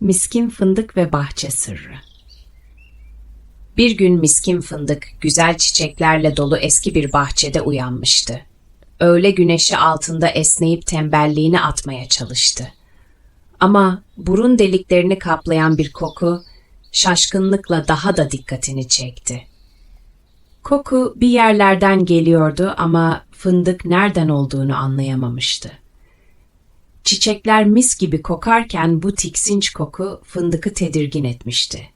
Miskin Fındık ve Bahçe Sırrı Bir gün miskin fındık güzel çiçeklerle dolu eski bir bahçede uyanmıştı. Öğle güneşi altında esneyip tembelliğini atmaya çalıştı. Ama burun deliklerini kaplayan bir koku şaşkınlıkla daha da dikkatini çekti. Koku bir yerlerden geliyordu ama fındık nereden olduğunu anlayamamıştı. Çiçekler mis gibi kokarken bu tiksinç koku fındıkı tedirgin etmişti.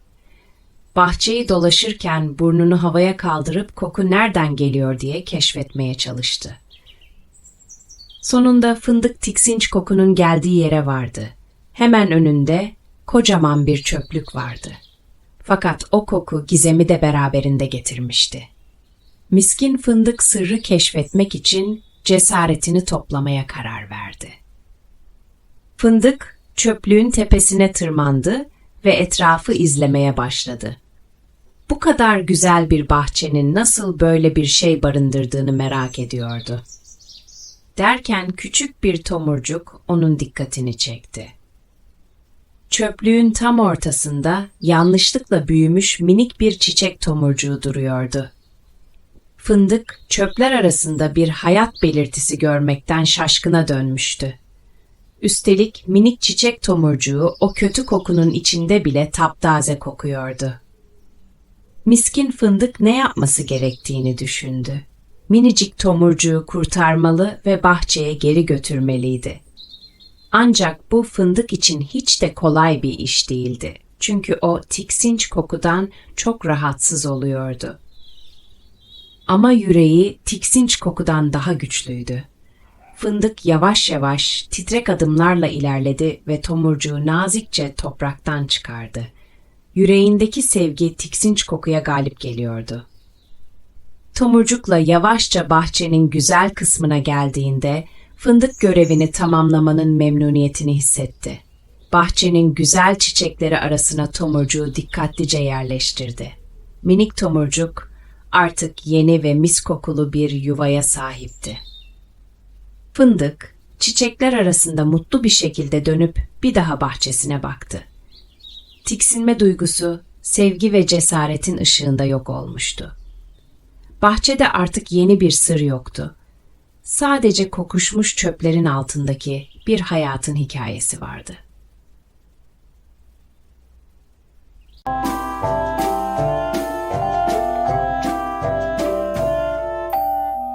Bahçeyi dolaşırken burnunu havaya kaldırıp koku nereden geliyor diye keşfetmeye çalıştı. Sonunda fındık tiksinç kokunun geldiği yere vardı. Hemen önünde kocaman bir çöplük vardı. Fakat o koku gizemi de beraberinde getirmişti. Miskin fındık sırrı keşfetmek için cesaretini toplamaya karar verdi. Fındık çöplüğün tepesine tırmandı ve etrafı izlemeye başladı. Bu kadar güzel bir bahçenin nasıl böyle bir şey barındırdığını merak ediyordu. Derken küçük bir tomurcuk onun dikkatini çekti. Çöplüğün tam ortasında yanlışlıkla büyümüş minik bir çiçek tomurcuğu duruyordu. Fındık çöpler arasında bir hayat belirtisi görmekten şaşkına dönmüştü. Üstelik minik çiçek tomurcuğu o kötü kokunun içinde bile taptaze kokuyordu. Miskin fındık ne yapması gerektiğini düşündü. Minicik tomurcuğu kurtarmalı ve bahçeye geri götürmeliydi. Ancak bu fındık için hiç de kolay bir iş değildi. Çünkü o tiksinç kokudan çok rahatsız oluyordu. Ama yüreği tiksinç kokudan daha güçlüydü. Fındık yavaş yavaş titrek adımlarla ilerledi ve tomurcuğu nazikçe topraktan çıkardı. Yüreğindeki sevgi tiksinç kokuya galip geliyordu. Tomurcukla yavaşça bahçenin güzel kısmına geldiğinde fındık görevini tamamlamanın memnuniyetini hissetti. Bahçenin güzel çiçekleri arasına tomurcuğu dikkatlice yerleştirdi. Minik tomurcuk artık yeni ve mis kokulu bir yuvaya sahipti. Fındık, çiçekler arasında mutlu bir şekilde dönüp bir daha bahçesine baktı. Tiksinme duygusu, sevgi ve cesaretin ışığında yok olmuştu. Bahçede artık yeni bir sır yoktu. Sadece kokuşmuş çöplerin altındaki bir hayatın hikayesi vardı.